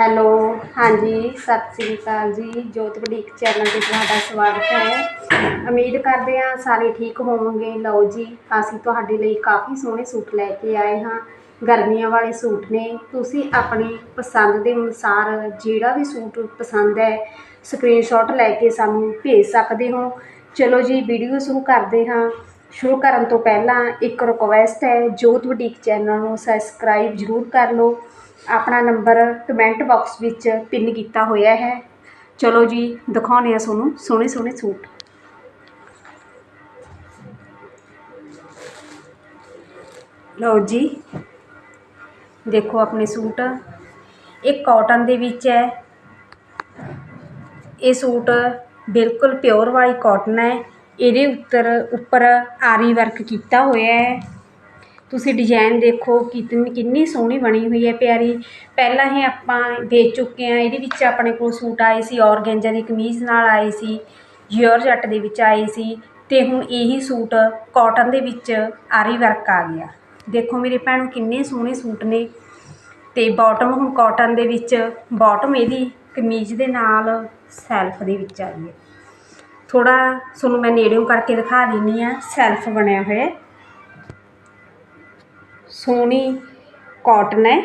Hello, ਹਾਂਜੀ, ਸਤਿ ਸ੍ਰੀ ਅਕਾਲ ਜੀ। ਜੋਤ ਬੁਟੀਕ ਚੈਨਲ ਤੇ ਤੁਹਾਡਾ ਸਵਾਗਤ ਹੈ। ਉਮੀਦ ਕਰਦੇ ਹਾਂ ਸਾਰੇ ਠੀਕ ਹੋਵੋਗੇ। ਲਓ ਜੀ, ਅਸੀਂ ਤੁਹਾਡੇ ਲਈ ਕਾਫੀ ਸੋਹਣੇ ਸੂਟ ਲੈ ਕੇ ਆਏ ਹਾਂ। ਗਰਮੀਆਂ ਵਾਲੇ ਸੂਟ ਨੇ। ਤੁਸੀਂ ਆਪਣੀ ਪਸੰਦ ਦੇ ਅਨੁਸਾਰ ਜਿਹੜਾ ਵੀ ਸੂਟ ਪਸੰਦ ਹੈ ਸਕਰੀਨਸ਼ਾਟ ਲੈ ਕੇ ਸਾਨੂੰ ਭੇਜ ਸਕਦੇ ਹੋ। ਚਲੋ ਜੀ ਵੀਡੀਓ ਸ਼ੁਰੂ ਕਰਦੇ ਹਾਂ। ਸ਼ੁਰੂ ਕਰਨ ਤੋਂ ਪਹਿਲਾਂ ਇੱਕ ਰਿਕੁਐਸਟ ਹੈ। ਜੋਤ ਬੁਟੀਕ ਚੈਨਲ ਨੂੰ ਸਬਸਕ੍ਰਾਈਬ ਜ਼ਰੂਰ ਕਰ ਲਓ। ਆਪਣਾ ਨੰਬਰ ਕਮੈਂਟ ਬਾਕਸ ਵਿੱਚ ਪਿੰਨ ਕੀਤਾ ਹੋਇਆ ਹੈ। ਚਲੋ ਜੀ, ਦਿਖਾਉਂਦੇ ਆ ਤੁਹਾਨੂੰ ਸੋਹਣੇ ਸੋਹਣੇ ਸੂਟ। ਲਓ ਜੀ, ਦੇਖੋ ਆਪਣੇ ਸੂਟ। ਇਹ ਕਾਟਨ ਦੇ ਵਿੱਚ ਹੈ। ਇਹ ਸੂਟ ਬਿਲਕੁਲ ਪਿਓਰ ਵਾਲੀ ਕਾਟਨ ਹੈ। ਇਹਦੇ ਉੱਤਰ ਉੱਪਰ ਆਰੀ ਵਰਕ ਕੀਤਾ ਹੋਇਆ ਹੈ। ਤੁਸੀਂ ਡਿਜ਼ਾਇਨ ਦੇਖੋ ਕਿਤਨੀ ਕਿੰਨੀ ਸੋਹਣੀ ਬਣੀ ਹੋਈ ਹੈ ਪਿਆਰੀ। ਪਹਿਲਾਂ ਹੀ ਆਪਾਂ ਵੇਚ ਚੁੱਕੇ ਹਾਂ, ਇਹਦੇ ਵਿੱਚ ਆਪਣੇ ਕੋਲ ਸੂਟ ਆਏ ਸੀ, ਔਰਗੈਂਜਾ ਦੀ ਕਮੀਜ਼ ਨਾਲ ਆਏ ਸੀ, ਜਿਓਰ ਦੇ ਵਿੱਚ ਆਏ ਸੀ ਅਤੇ ਹੁਣ ਇਹੀ ਸੂਟ ਕੋਟਨ ਦੇ ਵਿੱਚ ਆਰੀ ਵਰਕ ਆ ਗਿਆ। ਦੇਖੋ ਮੇਰੇ ਭੈਣੋ, ਕਿੰਨੇ ਸੋਹਣੇ ਸੂਟ ਨੇ। ਅਤੇ ਬਾਟਮ ਹੁਣ ਕੋਟਨ ਦੇ ਵਿੱਚ ਬਾਟਮ ਇਹਦੀ ਕਮੀਜ਼ ਦੇ ਨਾਲ ਸੈਲਫ ਦੇ ਵਿੱਚ ਆਈ ਹੈ। ਥੋੜ੍ਹਾ ਤੁਹਾਨੂੰ ਮੈਂ ਨੇੜਿਓਂ ਕਰਕੇ ਦਿਖਾ ਦਿੰਦੀ ਆ ਸੈਲਫ ਬਣਿਆ ਹੋਇਆ ਸੋਹਣੀ ਕਾਟਨ ਹੈ।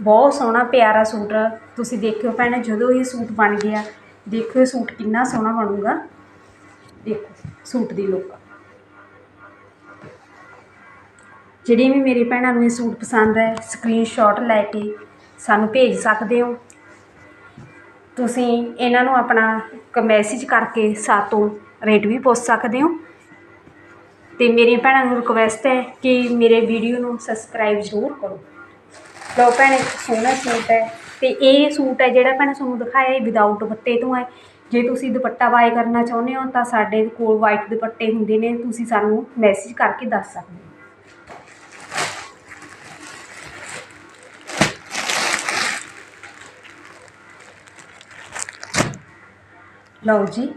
ਬਹੁਤ ਸੋਹਣਾ ਪਿਆਰਾ ਸੂਟ ਤੁਸੀਂ ਦੇਖਿਓ ਭੈਣੇ, ਜਦੋਂ ਇਹ ਸੂਟ ਬਣ ਗਿਆ, ਦੇਖਿਓ ਇਹ ਸੂਟ ਕਿੰਨਾ ਸੋਹਣਾ ਬਣੂਗਾ। ਦੇਖੋ ਸੂਟ ਦੀ ਲੁੱਕ ਜਿਹੜੀ ਵੀ ਮੇਰੀ ਭੈਣਾਂ ਨੂੰ ਇਹ ਸੂਟ ਪਸੰਦ ਹੈ ਸਕਰੀਨਸ਼ਾਟ ਲੈ ਕੇ ਸਾਨੂੰ ਭੇਜ ਸਕਦੇ ਹੋ। ਤੁਸੀਂ ਇਹਨਾਂ ਨੂੰ ਆਪਣਾ ਇੱਕ ਮੈਸੇਜ ਕਰਕੇ ਸਾਤੋਂ ਰੇਟ ਵੀ ਪੁੱਛ ਸਕਦੇ ਹੋ। ਤੇ ਮੇਰੀਆਂ ਭੈਣਾਂ ਨੂੰ ਰਿਕੁਐਸਟ ਹੈ ਕਿ ਮੇਰੇ ਵੀਡੀਓ ਨੂੰ ਸਬਸਕ੍ਰਾਈਬ ਜ਼ਰੂਰ ਕਰੋ। ਲਓ ਭੈਣੇ, ਸੋਹਣਾ ਸੂਟ ਹੈ ਤੇ ਇਹ ਸੂਟ ਹੈ ਜਿਹੜਾ ਭੈਣੇ ਤੁਹਾਨੂੰ ਦਿਖਾਇਆ, ਇਹ ਵਿਦਆਊਟ ਦੁਪੱਟੇ ਤੋਂ ਹੈ। ਜੇ ਤੁਸੀਂ ਦੁਪੱਟਾ ਬਾਏ ਕਰਨਾ ਚਾਹੁੰਦੇ ਹੋ ਤਾਂ ਸਾਡੇ ਕੋਲ ਵਾਈਟ ਦੁਪੱਟੇ ਹੁੰਦੇ ਨੇ, ਤੁਸੀਂ ਸਾਨੂੰ ਮੈਸੇਜ ਕਰਕੇ ਦੱਸ ਸਕਦੇ ਹੋ। ਲਓ ਜੀ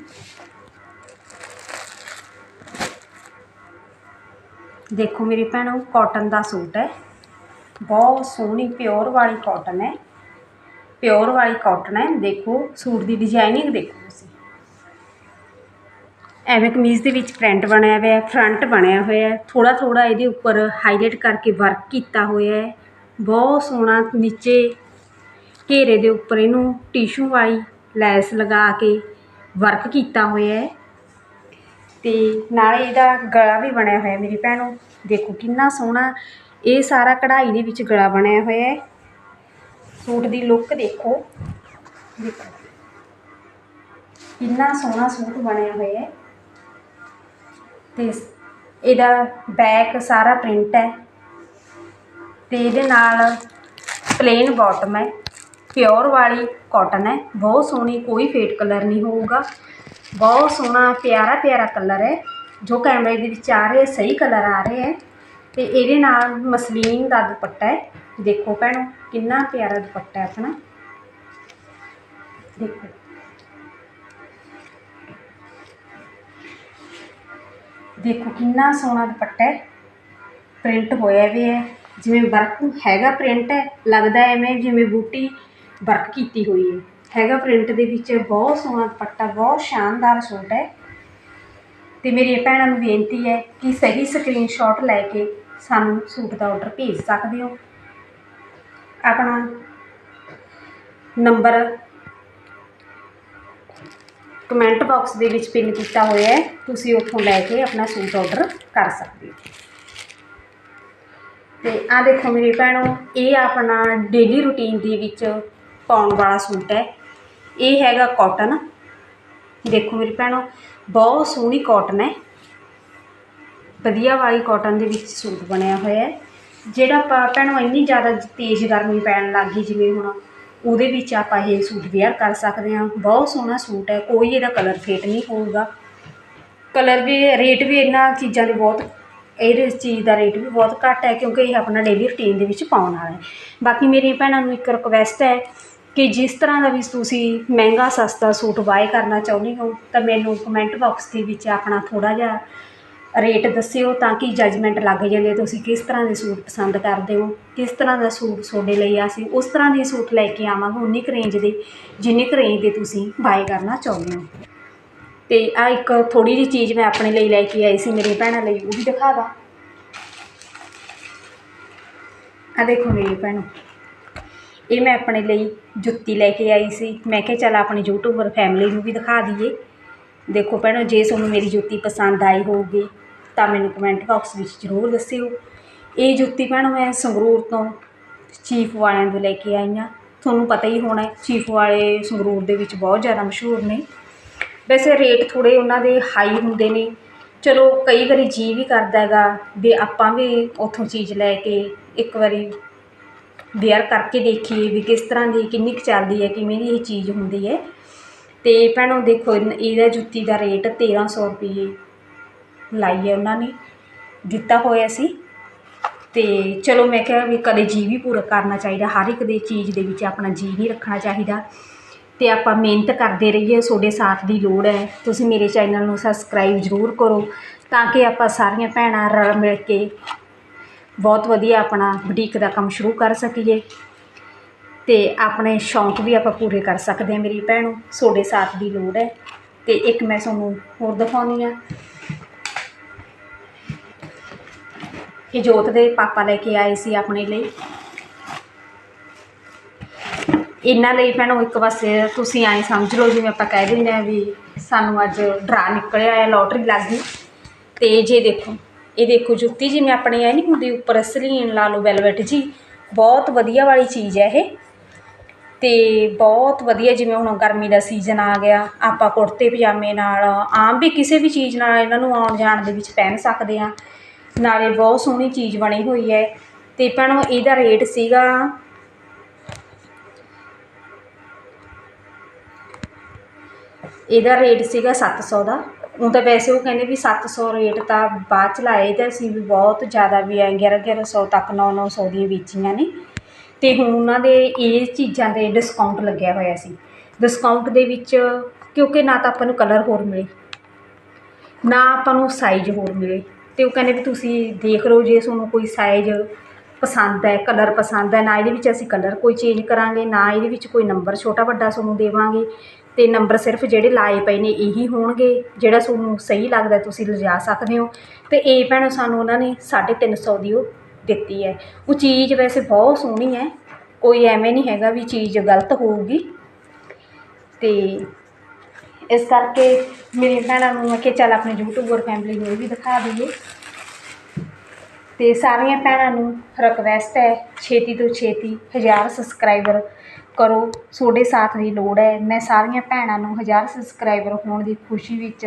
ਦੇਖੋ ਮੇਰੀ ਭੈਣੋ ਕਾਟਨ ਦਾ ਸੂਟ ਹੈ। ਬਹੁਤ ਸੋਹਣੀ ਪਿਓਰ ਵਾਲੀ ਕਾਟਨ ਹੈ। ਪਿਓਰ ਵਾਲੀ ਕਾਟਨ ਹੈ। ਦੇਖੋ, ਸੂਟ ਦੀ ਡਿਜ਼ਾਈਨਿੰਗ ਦੇਖੋ ਤੁਸੀਂ। ਐਵੇਂ ਕਮੀਜ਼ ਦੇ ਵਿੱਚ ਪ੍ਰਿੰਟ ਬਣਿਆ ਹੋਇਆ ਹੈ ਫਰੰਟ ਬਣਿਆ ਹੋਇਆ ਹੈ। ਥੋੜਾ ਥੋੜਾ ਇਹਦੇ ਉੱਪਰ ਹਾਈਲਾਈਟ ਕਰਕੇ ਵਰਕ ਕੀਤਾ ਹੋਇਆ ਹੈ। ਬਹੁਤ ਸੋਹਣਾ ਨੀਚੇ ਘੇਰੇ ਦੇ ਉੱਪਰ ਇਹਨੂੰ ਟਿਸ਼ੂ ਵਾਲੀ ਲੈਸ ਲਗਾ ਕੇ ਵਰਕ ਕੀਤਾ ਹੋਇਆ ਹੈ। ਅਤੇ ਨਾਲੇ ਇਹਦਾ ਗਲਾ ਵੀ ਬਣਿਆ ਹੋਇਆ ਮੇਰੀ ਭੈਣੋ। ਦੇਖੋ ਕਿੰਨਾ ਸੋਹਣਾ ਇਹ ਸਾਰਾ ਕਢਾਈ ਦੇ ਵਿੱਚ ਗਲਾ ਬਣਿਆ ਹੋਇਆ ਹੈ। ਸੂਟ ਦੀ ਲੁੱਕ ਦੇਖੋ। ਦੇਖੋ। ਕਿੰਨਾ ਸੋਹਣਾ ਸੂਟ ਬਣਿਆ ਹੋਇਆ ਹੈ। ਤੇ ਇਹਦਾ ਬੈਕ ਸਾਰਾ ਪ੍ਰਿੰਟ ਹੈ। ਤੇ ਇਹਦੇ ਨਾਲ ਪਲੇਨ ਬਾਟਮ ਹੈ। ਪਿਓਰ ਵਾਲੀ ਕਾਟਨ ਹੈ। ਬਹੁਤ ਸੋਹਣੀ, ਕੋਈ ਫੇਡ ਕਲਰ ਨਹੀਂ ਹੋਊਗਾ। ਬਹੁਤ ਸੋਹਣਾ, ਪਿਆਰਾ ਪਿਆਰਾ ਕਲਰ ਹੈ, ਜੋ ਕੈਮਰੇ ਦੇ ਵਿੱਚ ਆ ਰਹੇ ਸਹੀ ਕਲਰ ਆ ਰਹੇ ਹੈ ਤੇ ਇਹਦੇ ਨਾਲ ਮਸਲੀਨ ਦਾ ਦੁਪੱਟਾ ਹੈ। ਦੇਖੋ ਭੈਣੋ, ਕਿੰਨਾ ਪਿਆਰਾ ਦੁਪੱਟਾ ਹੈ ਆਪਣਾ। ਦੇਖੋ। ਦੇਖੋ, ਕਿੰਨਾ ਸੋਹਣਾ ਦੁਪੱਟਾ ਹੈ। ਪ੍ਰਿੰਟ ਹੋਇਆ ਵੀ ਹੈ। ਜਿਵੇਂ ਵਰਕ ਹੈਗਾ ਪ੍ਰਿੰਟ ਹੈ, ਲੱਗਦਾ ਐਵੇਂ ਜਿਵੇਂ ਬੂਟੀ ਵਰਕ ਕੀਤੀ ਹੋਈ ਹੈ। ਹੈਗਾ ਪ੍ਰਿੰਟ ਦੇ ਵਿੱਚ, ਬਹੁਤ ਸੋਹਣਾ ਦੁਪੱਟਾ, ਬਹੁਤ ਸ਼ਾਨਦਾਰ ਸੂਟ ਹੈ। ਤੇ ਮੇਰੀ ਭੈਣਾਂ ਨੂੰ ਬੇਨਤੀ ਹੈ ਕਿ ਸਹੀ ਸਕਰੀਨਸ਼ਾਟ ਲੈ ਕੇ ਸਾਨੂੰ ਸੂਟ ਦਾ ਆਰਡਰ ਭੇਜ ਸਕਦੇ ਹੋ। ਆਪਣਾ ਨੰਬਰ ਕਮੈਂਟ ਬਾਕਸ ਦੇ ਵਿੱਚ ਪਿੰਨ ਕੀਤਾ ਹੋਇਆ ਹੈ। ਤੁਸੀਂ ਉੱਥੋਂ ਲੈ ਕੇ ਆਪਣਾ ਸੂਟ ਆਰਡਰ ਕਰ ਸਕਦੇ ਹੋ। ਤੇ ਆ ਦੇਖੋ ਮੇਰੀ ਭੈਣੋ, ਇਹ ਆਪਣਾ ਡੇਲੀ ਰੁਟੀਨ ਦੇ ਵਿੱਚ ਪਾਉਣ ਵਾਲਾ ਸੂਟ ਹੈ। ਇਹ ਹੈਗਾ ਕਾਟਨ ਦੇਖੋ ਮੇਰੀ ਭੈਣੋ, ਬਹੁਤ ਸੋਹਣੀ ਕਾਟਨ ਹੈ। ਵਧੀਆ ਵਾਲੀ ਕਾਟਨ ਦੇ ਵਿੱਚ ਸੂਟ ਬਣਿਆ ਹੋਇਆ ਹੈ। ਜਿਹੜਾ ਆਪਾਂ ਭੈਣੋ ਇੰਨੀ ਜ਼ਿਆਦਾ ਤੇਜ਼ ਗਰਮੀ ਪੈਣ ਲੱਗ ਗਈ ਜਿਵੇਂ ਹੁਣ, ਉਹਦੇ ਵਿੱਚ ਆਪਾਂ ਇਹ ਸੂਟ ਵੇਅਰ ਕਰ ਸਕਦੇ ਹਾਂ। ਬਹੁਤ ਸੋਹਣਾ ਸੂਟ ਹੈ, ਕੋਈ ਇਹਦਾ ਕਲਰ ਫੇਟ ਨਹੀਂ ਹੋਊਗਾ। ਕਲਰ ਵੀ ਰੇਟ ਵੀ ਇਹਨਾਂ ਚੀਜ਼ਾਂ ਦੇ ਬਹੁਤ ਇਹਦੇ ਚੀਜ਼ ਦਾ ਰੇਟ ਵੀ ਬਹੁਤ ਘੱਟ ਹੈ, ਕਿਉਂਕਿ ਇਹ ਆਪਣਾ ਡੇਲੀ ਰੁਟੀਨ ਦੇ ਵਿੱਚ ਪਾਉਣ ਵਾਲਾ ਹੈ। ਬਾਕੀ ਮੇਰੀ ਭੈਣਾਂ ਨੂੰ ਇੱਕ ਰਿਕੁਐਸਟ ਹੈ ਕਿ ਜਿਸ ਤਰ੍ਹਾਂ ਦਾ ਵੀ ਤੁਸੀਂ ਮਹਿੰਗਾ, ਸਸਤਾ ਸੂਟ ਬਾਏ ਕਰਨਾ ਚਾਹੁੰਦੇ ਹੋ, ਤਾਂ ਮੈਨੂੰ ਕਮੈਂਟ ਬਾਕਸ ਦੇ ਵਿੱਚ ਆਪਣਾ ਥੋੜ੍ਹਾ ਜਿਹਾ ਰੇਟ ਦੱਸਿਓ ਤਾਂ ਕਿ ਜੱਜਮੈਂਟ ਲੱਗ ਜਾਂਦੇ ਤੁਸੀਂ ਕਿਸ ਤਰ੍ਹਾਂ ਦੇ ਸੂਟ ਪਸੰਦ ਕਰਦੇ ਹੋ, ਕਿਸ ਤਰ੍ਹਾਂ ਦਾ ਸੂਟ ਤੁਹਾਡੇ ਲਈ ਆ ਅਸੀਂ ਉਸ ਤਰ੍ਹਾਂ ਦੇ ਸੂਟ ਲੈ ਕੇ ਆਵਾਂਗੇ ਉਨੀ ਕੁ ਰੇਂਜ ਦੇ ਜਿੰਨੀ ਕੁ ਰੇਂਜ ਦੇ ਤੁਸੀਂ ਬਾਏ ਕਰਨਾ ਚਾਹੁੰਦੇ ਹੋ। ਤੇ ਆ ਇੱਕ ਥੋੜੀ ਜਿਹੀ ਚੀਜ਼ ਮੈਂ ਆਪਣੇ ਲਈ ਲੈ ਕੇ ਆਈ ਸੀ, ਮੇਰੀ ਭੈਣਾਂ ਲਈ, ਉਹ ਵੀ ਦਿਖਾ ਦਾਂ। ਆ ਦੇਖੋ ਮੇਰੀ ਭੈਣੋ। ਇਹ ਮੈਂ ਆਪਣੇ ਲਈ ਜੁੱਤੀ ਲੈ ਕੇ ਆਈ ਸੀ। ਮੈਂ ਕਿਹਾ ਚੱਲ ਆਪਣੀ ਯੂਟਿਊਬਰ ਫੈਮਿਲੀ ਨੂੰ ਵੀ ਦਿਖਾ ਦਈਏ। ਦੇਖੋ ਭੈਣੋ, ਜੇ ਤੁਹਾਨੂੰ ਮੇਰੀ ਜੁੱਤੀ ਪਸੰਦ ਆਈ ਹੋਊਗੀ, ਤਾਂ ਮੈਨੂੰ ਕਮੈਂਟ ਬਾਕਸ ਵਿੱਚ ਜ਼ਰੂਰ ਦੱਸਿਓ। ਇਹ ਜੁੱਤੀ ਭੈਣੋ, ਮੈਂ ਸੰਗਰੂਰ ਤੋਂ ਚੀਫ ਵਾਲਿਆਂ ਤੋਂ ਲੈ ਕੇ ਆਈ ਹਾਂ। ਤੁਹਾਨੂੰ ਪਤਾ ਹੀ ਹੋਣਾ ਚੀਫ ਵਾਲੇ ਸੰਗਰੂਰ ਦੇ ਵਿੱਚ ਬਹੁਤ ਜ਼ਿਆਦਾ ਮਸ਼ਹੂਰ ਨੇ। ਵੈਸੇ ਰੇਟ ਥੋੜ੍ਹੇ ਉਹਨਾਂ ਦੇ ਹਾਈ ਹੁੰਦੇ ਨੇ। ਚਲੋ, ਕਈ ਵਾਰੀ ਜੀ ਵੀ ਕਰਦਾ ਹੈਗਾ ਵੀ ਆਪਾਂ ਵੀ ਉੱਥੋਂ ਚੀਜ਼ ਲੈ ਕੇ ਇੱਕ ਵਾਰੀ ਵੇਅਰ ਕਰਕੇ ਦੇਖੀਏ ਵੀ ਕਿਸ ਤਰ੍ਹਾਂ ਦੀ, ਕਿੰਨੀ ਕੁ ਚੱਲਦੀ ਹੈ, ਕਿਵੇਂ ਦੀ ਇਹ ਚੀਜ਼ ਹੁੰਦੀ ਹੈ। ਅਤੇ ਭੈਣੋ ਦੇਖੋ ਇਹਦਾ ਜੁੱਤੀ ਦਾ ਰੇਟ 1300 ਰੁਪਏ ਲਾਈ ਹੈ ਉਹਨਾਂ ਨੇ। ਦਿੱਤਾ ਹੋਇਆ ਸੀ। ਅਤੇ ਚਲੋ ਮੈਂ ਕਿਹਾ ਵੀ ਕਦੇ ਜੀ ਵੀ ਪੂਰਾ ਕਰਨਾ ਚਾਹੀਦਾ, ਹਰ ਇੱਕ ਦੇ ਚੀਜ਼ ਦੇ ਵਿੱਚ ਆਪਣਾ ਜੀ ਨਹੀਂ ਰੱਖਣਾ ਚਾਹੀਦਾ। ਅਤੇ ਆਪਾਂ ਮਿਹਨਤ ਕਰਦੇ ਰਹੀਏ, ਤੁਹਾਡੇ ਸਾਥ ਦੀ ਲੋੜ ਹੈ। ਤੁਸੀਂ ਮੇਰੇ ਚੈਨਲ ਨੂੰ ਸਬਸਕ੍ਰਾਈਬ ਜ਼ਰੂਰ ਕਰੋ ਤਾਂ ਕਿ ਆਪਾਂ ਸਾਰੀਆਂ ਭੈਣਾਂ ਰਲ ਮਿਲ ਕੇ ਬਹੁਤ ਵਧੀਆ ਆਪਣਾ ਬੁਟੀਕ ਦਾ ਕੰਮ ਸ਼ੁਰੂ ਕਰ ਸਕੀਏ। ਅਤੇ ਆਪਣੇ ਸ਼ੌਂਕ ਵੀ ਆਪਾਂ ਪੂਰੇ ਕਰ ਸਕਦੇ ਹਾਂ ਮੇਰੀ ਭੈਣੋ ਤੁਹਾਡੇ ਸਾਥ ਦੀ ਲੋੜ ਹੈ। ਅਤੇ ਇੱਕ ਮੈਂ ਤੁਹਾਨੂੰ ਹੋਰ ਦਿਖਾਉਂਦੀ ਹਾਂ। ਇਹ ਜੋਤ ਦੇ ਪਾਪਾ ਲੈ ਕੇ ਆਏ ਸੀ ਆਪਣੇ ਲਈ। ਇਹਨਾਂ ਲਈ ਭੈਣੋ, ਇੱਕ ਪਾਸੇ ਤੁਸੀਂ ਐਂ ਸਮਝ ਲਓ, ਜਿਵੇਂ ਆਪਾਂ ਕਹਿ ਦਿੰਦੇ ਆ ਵੀ ਸਾਨੂੰ ਅੱਜ ਡਰਾ ਨਿਕਲਿਆ ਹੈ, ਲੋਟਰੀ ਲੱਗ ਗਈ। ਤੇ ਜੇ ਦੇਖੋ ਇਹ ਦੇਖੋ ਜੁੱਤੀ ਜਿਵੇਂ ਆਪਣੀ ਐ ਨਹੀਂ ਹੁੰਦੀ ਉੱਪਰ ਸਲੀਨ ਲਾ ਲਓ ਵੈਲਵਟ ਜੀ। ਬਹੁਤ ਵਧੀਆ ਵਾਲੀ ਚੀਜ਼ ਹੈ ਇਹ। ਤੇ ਬਹੁਤ ਵਧੀਆ ਜਿਵੇਂ ਹੁਣ ਗਰਮੀ ਦਾ ਸੀਜ਼ਨ ਆ ਗਿਆ, ਆਪਾਂ ਕੁੜਤੇ, ਪਜਾਮੇ ਨਾਲ ਆਮ ਵੀ ਕਿਸੇ ਵੀ ਚੀਜ਼ ਨਾਲ ਇਹਨਾਂ ਨੂੰ ਆਉਣ ਜਾਣ ਦੇ ਵਿੱਚ ਪਹਿਨ ਸਕਦੇ ਆ ਨਾਲੇ ਬਹੁਤ ਸੋਹਣੀ ਚੀਜ਼ ਬਣੀ ਹੋਈ ਹੈ। ਤੇ ਭੈਣੋ, ਇਹਦਾ ਰੇਟ ਸੀਗਾ ਇਹਦਾ ਰੇਟ ਸੀਗਾ 700 ਦਾ। ਉਹ ਤਾਂ ਵੈਸੇ ਉਹ ਕਹਿੰਦੇ ਵੀ ਸੱਤ ਸੌ ਰੇਟ ਤਾਂ ਬਾਅਦ ਚ ਲਾਏ ਤੇ ਅਸੀਂ ਵੀ ਬਹੁਤ ਜ਼ਿਆਦਾ ਵੀ ਗਿਆਰਾਂ ਗਿਆਰਾਂ ਸੌ ਤੱਕ ਨੌ ਨੌ ਸੌ ਦੀਆਂ ਵੇਚੀਆਂ ਨੇ। ਅਤੇ ਹੁਣ ਉਹਨਾਂ ਦੇ ਇਹ ਚੀਜ਼ਾਂ ਤੇ ਡਿਸਕਾਊਂਟ ਲੱਗਿਆ ਹੋਇਆ ਸੀ। ਡਿਸਕਾਊਂਟ ਦੇ ਵਿੱਚ ਕਿਉਂਕਿ ਨਾ ਤਾਂ ਆਪਾਂ ਨੂੰ ਕਲਰ ਹੋਰ ਮਿਲੇ, ਨਾ ਆਪਾਂ ਨੂੰ ਸਾਈਜ਼ ਹੋਰ ਮਿਲੇ। ਅਤੇ ਉਹ ਕਹਿੰਦੇ ਵੀ ਤੁਸੀਂ ਦੇਖ ਲਓ ਜੇ ਤੁਹਾਨੂੰ ਕੋਈ ਸਾਈਜ਼ ਪਸੰਦ ਹੈ ਕਲਰ ਪਸੰਦ ਹੈ, ਨਾ ਇਹਦੇ ਵਿੱਚ ਅਸੀਂ ਕਲਰ ਕੋਈ ਚੇਂਜ ਕਰਾਂਗੇ, ਨਾ ਇਹਦੇ ਵਿੱਚ ਕੋਈ ਨੰਬਰ ਛੋਟਾ ਵੱਡਾ ਤੁਹਾਨੂੰ ਦੇਵਾਂਗੇ। ਅਤੇ ਨੰਬਰ ਸਿਰਫ ਜਿਹੜੇ ਲਾਏ ਪਏ ਨੇ ਇਹੀ ਹੋਣਗੇ, ਜਿਹੜਾ ਤੁਹਾਨੂੰ ਸਹੀ ਲੱਗਦਾ ਤੁਸੀਂ ਲਿਜਾ ਸਕਦੇ ਹੋ। ਅਤੇ ਇਹ ਭੈਣੋ ਸਾਨੂੰ ਉਹਨਾਂ ਨੇ 350 ਦੀ ਉਹ ਦਿੱਤੀ ਹੈ। ਉਹ ਚੀਜ਼ ਵੈਸੇ ਬਹੁਤ ਸੋਹਣੀ ਹੈ, ਕੋਈ ਐਵੇਂ ਨਹੀਂ ਹੈਗਾ ਵੀ ਚੀਜ਼ ਗਲਤ ਹੋਊਗੀ। ਅਤੇ ਇਸ ਕਰਕੇ ਮੇਰੀ ਭੈਣਾਂ ਨੂੰ ਮੈਂ ਕਿਹਾ ਚੱਲ ਆਪਣੇ ਯੂਟਿਊਬਰ ਫੈਮਿਲੀ ਨੂੰ ਇਹ ਵੀ ਦਿਖਾ ਦਈਏ। ਅਤੇ ਸਾਰੀਆਂ ਭੈਣਾਂ ਨੂੰ ਰਿਕਵੈਸਟ ਹੈ ਛੇਤੀ ਤੋਂ ਛੇਤੀ ਹਜ਼ਾਰ ਸਬਸਕ੍ਰਾਈਬਰ ਕਰੋ, ਤੁਹਾਡੇ ਸਾਥ ਦੀ ਲੋੜ ਹੈ। ਮੈਂ ਸਾਰੀਆਂ ਭੈਣਾਂ ਨੂੰ ਹਜ਼ਾਰ ਸਬਸਕ੍ਰਾਈਬਰ ਹੋਣ ਦੀ ਖੁਸ਼ੀ ਵਿੱਚ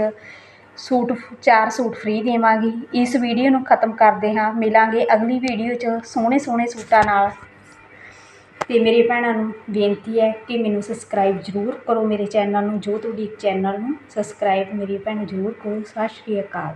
ਸੂਟ ਚਾਰ ਸੂਟ ਫ੍ਰੀ ਦੇਵਾਂਗੀ। ਇਸ ਵੀਡੀਓ ਨੂੰ ਖਤਮ ਕਰਦੇ ਹਾਂ। ਮਿਲਾਂਗੇ ਅਗਲੀ ਵੀਡੀਓ 'ਚ ਸੋਹਣੇ ਸੋਹਣੇ ਸੂਟਾਂ ਨਾਲ। ਅਤੇ ਮੇਰੇ ਭੈਣਾਂ ਨੂੰ ਬੇਨਤੀ ਹੈ ਕਿ ਮੈਨੂੰ ਸਬਸਕ੍ਰਾਈਬ ਜ਼ਰੂਰ ਕਰੋ ਮੇਰੇ ਚੈਨਲ ਨੂੰ। ਜੋ ਤੁਹਾਡੀ ਚੈਨਲ ਨੂੰ ਸਬਸਕ੍ਰਾਈਬ ਮੇਰੀ ਭੈਣ ਜ਼ਰੂਰ ਕਰੋ। ਸਤਿ ਸ਼੍ਰੀ ਅਕਾਲ।